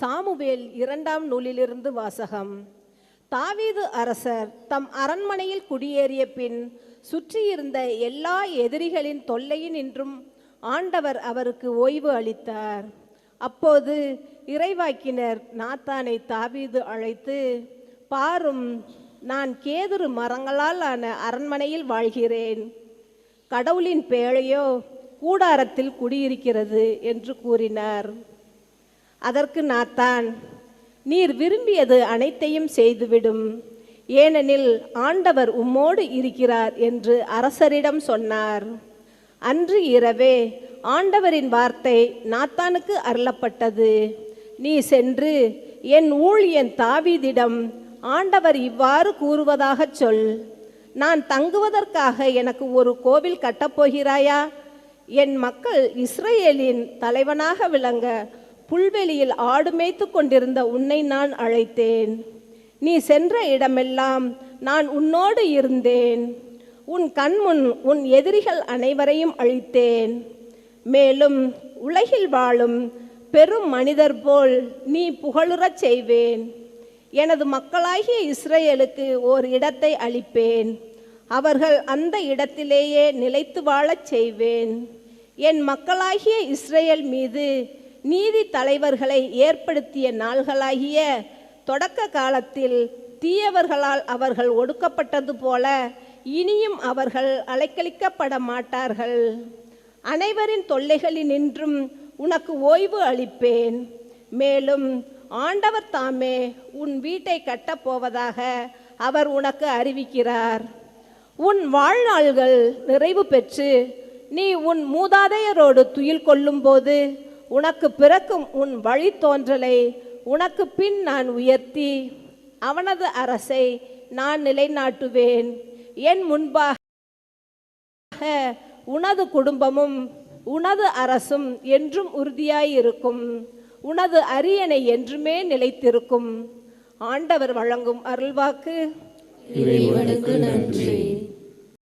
Samuel இரண்டாம் நூலிலிருந்து வாசகம். தாவீது அரசர் தம் அரண்மனையில் குடியேறிய பின் சுற்றியிருந்த எல்லா எதிரிகளின் தொல்லையினின்றும் ஆண்டவர் அவருக்கு ஓய்வு அளித்தார். அப்போது இறைவாக்கினர் நாத்தானை தாவீது அழைத்து பாரும் நான் கேதுரு மரங்களால் ஆன அரண்மனையில் வாழ்கிறேன். கடவுளின் பேழையோ கூடாரத்தில் குடியிருக்கிறது என்று கூறினார். அதற்கு நாத்தான் நீர் விரும்பியது அனைத்தையும் செய்துவிடும். ஏனெனில் ஆண்டவர் உம்மோடு இருக்கிறார் என்று அரசரிடம் சொன்னார். அன்று இரவே ஆண்டவரின் வார்த்தை நாத்தானுக்கு அருளப்பட்டது. நீ சென்று என் ஊழியன் தாவீதிடம் ஆண்டவர் இவ்வாறு கூறுவதாகச் சொல். நான் தங்குவதற்காக எனக்கு ஒரு கோவில் கட்டப்போகிறாயா? என் மக்கள் இஸ்ரேலின் தலைவனாக விளங்க புல்வெளியில் ஆடு மேய்த்து கொண்டிருந்த உன்னை நான் அழைத்தேன். நீ சென்ற இடமெல்லாம் நான் உன்னோடு இருந்தேன். உன் கண்முன் உன் எதிரிகள் அனைவரையும் அழித்தேன். மேலும் உலகில் வாழும் பெரும் மனிதர் போல் நீ புகழுறச் செய்வேன். எனது மக்களாகிய இஸ்ரேலுக்கு ஓர் இடத்தை அளிப்பேன். அவர்கள் அந்த இடத்திலேயே நிலைத்து வாழச் செய்வேன். என் மக்களாகிய இஸ்ரேல் மீது நீதி தலைவர்களை ஏற்படுத்திய நாள்களாகிய தொடக்க காலத்தில் தீயவர்களால் அவர்கள் ஒடுக்கப்பட்டது போல இனியும் அவர்கள் அலைக்கழிக்கப்பட மாட்டார்கள். அனைவரின் தொல்லைகளினின்றும் உனக்கு ஓய்வு அளிப்பேன். மேலும் ஆண்டவர் தாமே உன் வீட்டை கட்டப்போவதாக அவர் உனக்கு அறிவிக்கிறார். உன் வாழ்நாள்கள் நிறைவு பெற்று நீ உன் மூதாதையரோடு துயில் கொள்ளும்போது உனக்கு பிறக்கும் உன் வழித்தோன்றலை உனக்கு பின் நான் உயர்த்தி அவனது அரசை நான் நிலைநாட்டுவேன். என் முன்பாக உனது குடும்பமும் உனது அரசும் என்றும் உறுதியாயிருக்கும். உனது அரியணை என்றுமே நிலைத்திருக்கும். ஆண்டவர் வழங்கும் அருள்வாக்கு. இறைவனுக்கு நன்றி.